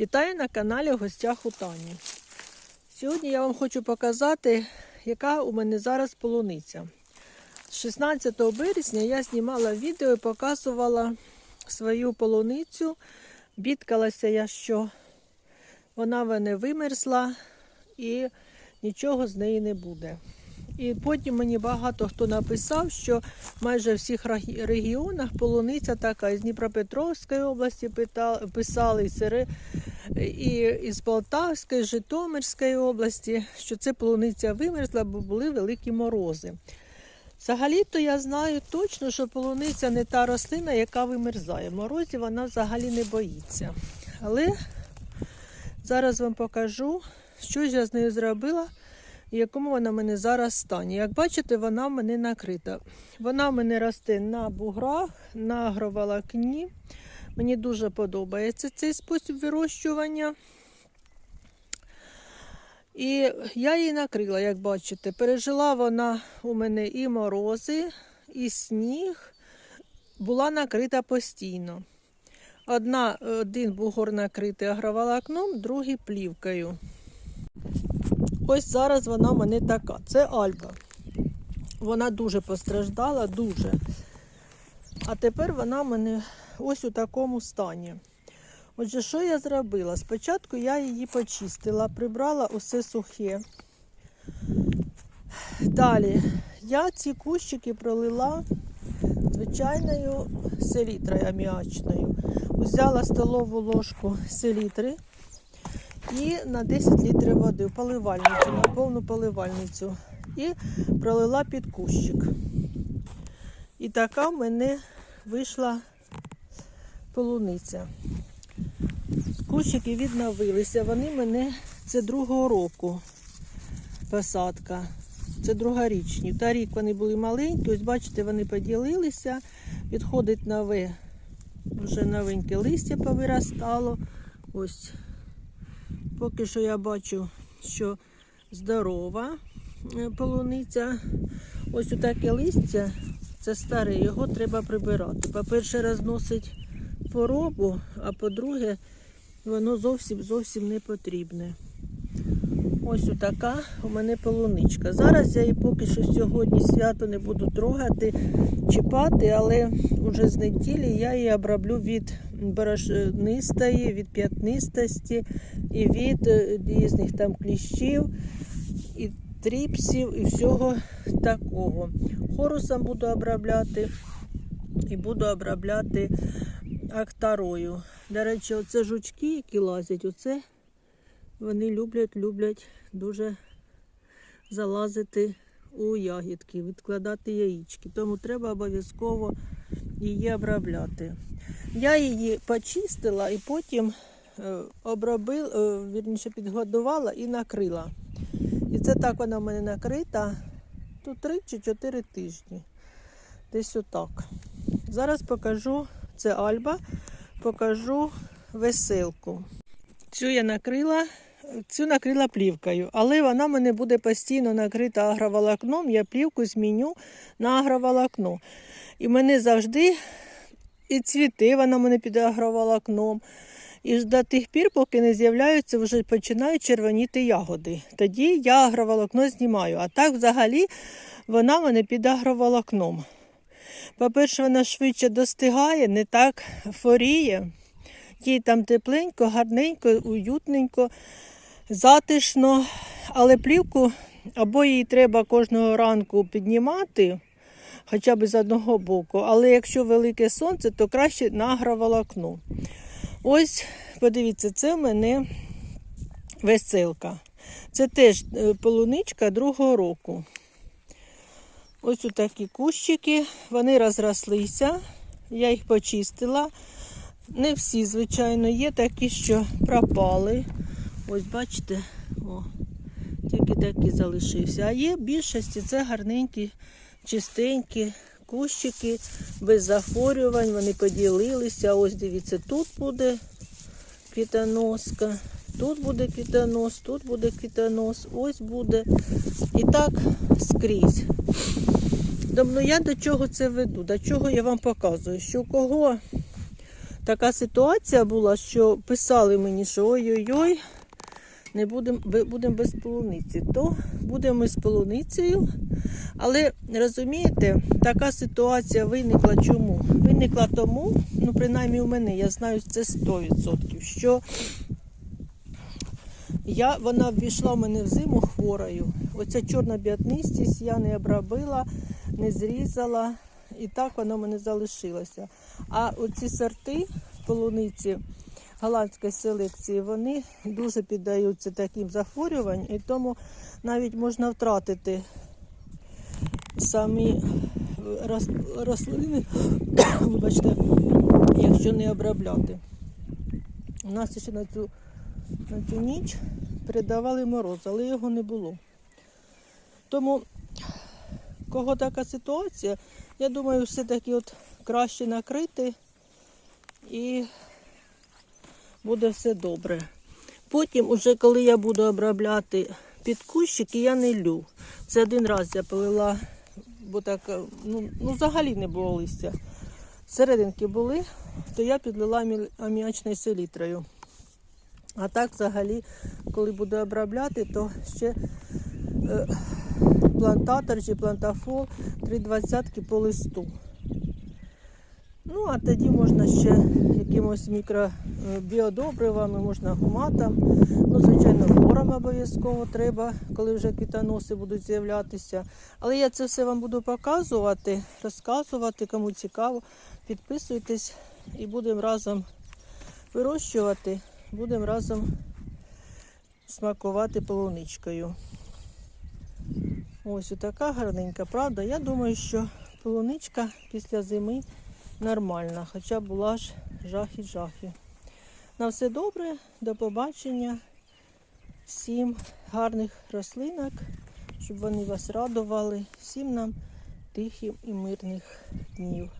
Вітаю на каналі в гостях у Тані. Сьогодні я вам хочу показати, яка у мене зараз полуниця. 16 березня я знімала відео і показувала свою полуницю. Бідкалася я, що вона в мене вимерзла і нічого з неї не буде. І потім мені багато хто написав, що майже в всіх регіонах полуниця така із Дніпропетровської області писали, і, і із Полтавської, Житомирської області, що це полуниця вимерзла, бо були великі морози. Взагалі-то я знаю точно, що полуниця не та рослина, яка вимерзає. Морозів вона взагалі не боїться. Але зараз вам покажу, що я з нею зробила і якому вона мене зараз стані. Як бачите, вона в мене накрита. Вона в мене росте на буграх, на агроволокні. Мені дуже подобається цей спосіб вирощування. І я її накрила, як бачите. Пережила вона у мене і морози, і сніг. Була накрита постійно. Одна, один бугор накритий агроволокном, другий плівкою. Ось зараз вона в мене така. Це Альба. Вона дуже постраждала, дуже. А тепер вона в мене ось у такому стані. Отже, що я зробила? Спочатку я її почистила, прибрала усе сухе. Далі я ці кущики пролила звичайною селітрою аміачною. Взяла столову ложку селітри і на 10 літрів води в поливальницю, на повну поливальницю. І пролила під кущик. І така в мене вийшла полуниця. Кущики відновилися. Вони мене це другого року посадка. Це другорічні. Та рік вони були маленькі, ось бачите, вони поділилися. Відходить нове, вже новеньке листя повиростало. Ось Поки що я бачу, що здорова е, полуниця. Ось таке листя, це старе, його треба прибирати. По-перше, розносить хворобу, а по-друге, воно зовсім зовсім не потрібне. Ось така у мене полуничка. Зараз я її поки що сьогодні свято не буду трогати, чіпати, але вже з неділі я її оброблю від борошнистої, від п'ятнистості і від е, різних там кліщів, і тріпсів, і всього такого. Хорусом буду обробляти і буду обробляти актарою. До речі, оце жучки, які лазять, оце вони люблять, люблять дуже залазити у ягідки, відкладати яєчки. Тому треба обов'язково її обробляти. Я її почистила і потім е, обробила, вірніше підгодувала і накрила. І це так вона в мене накрита тут 3 чи 4 тижні. Десь отак. Зараз покажу, це Альба, покажу веселку. Цю я накрила, цю накрила плівкою, але вона мене буде постійно накрита агроволокном. Я плівку зміню на агроволокно. І мене завжди і цвіти, вона мене під агроволокном. І до тих пір, поки не з'являються, вже починають червоніти ягоди. Тоді я агроволокно знімаю. А так взагалі вона мене під агроволокном. По-перше, вона швидше достигає, не так форіє. Їй там тепленько, гарненько, уютненько, затишно. Але плівку або їй треба кожного ранку піднімати, хоча б з одного боку. Але якщо велике сонце, то краще на агроволокно. Ось, подивіться, це в мене веселка. Це теж е, полуничка другого року. Ось такі кущики, вони розрослися, я їх почистила. Не всі, звичайно, є такі, що пропали. Ось, бачите, о, тільки такі залишився. А є більшості це гарненькі, чистенькі кущики, без захворювань, вони поділилися. Ось дивіться, тут буде квітоноска, тут буде квітонос, тут буде квітонос, ось буде. І так скрізь. Тобто я до чого це веду? До чого я вам показую? Що у кого така ситуація була, що писали мені, що ой-ой-ой, не будемо будем без полуниці. То будемо з полуницею. Але розумієте, така ситуація виникла чому? Виникла тому, ну принаймні у мене, я знаю це 100%, що я, вона ввійшла в мене в зиму хворою. Оця чорна б'ятнистість я не обробила, не зрізала, і так вона в мене залишилася. А оці сорти полуниці голландської селекції, вони дуже піддаються таким захворюванням, і тому навіть можна втратити самі рослини, вибачте, якщо не обробляти. У нас ще на цю, на цю ніч передавали мороз, але його не було. Тому, кого така ситуація, я думаю, все-таки от краще накрити і буде все добре. Потім, уже коли я буду обробляти під кущики, я не лю. Це один раз я полила, бо так, ну, ну взагалі не було листя. Серединки були, то я підлила амі- аміачною селітрою. А так взагалі, коли буду обробляти, то ще е, плантатор чи плантафол 3,20 по листу. Ну, а тоді можна ще якимось мікробіодобривами, можна гуматом. Ну, звичайно, бором обов'язково треба, коли вже квітоноси будуть з'являтися. Але я це все вам буду показувати, розказувати, кому цікаво. Підписуйтесь і будемо разом вирощувати, будемо разом смакувати полуничкою. Ось така гарненька, правда? Я думаю, що полуничка після зими нормальна, хоча була ж жахи-жахи. На все добре, до побачення. Всім гарних рослинок, щоб вони вас радували. Всім нам тихих і мирних днів.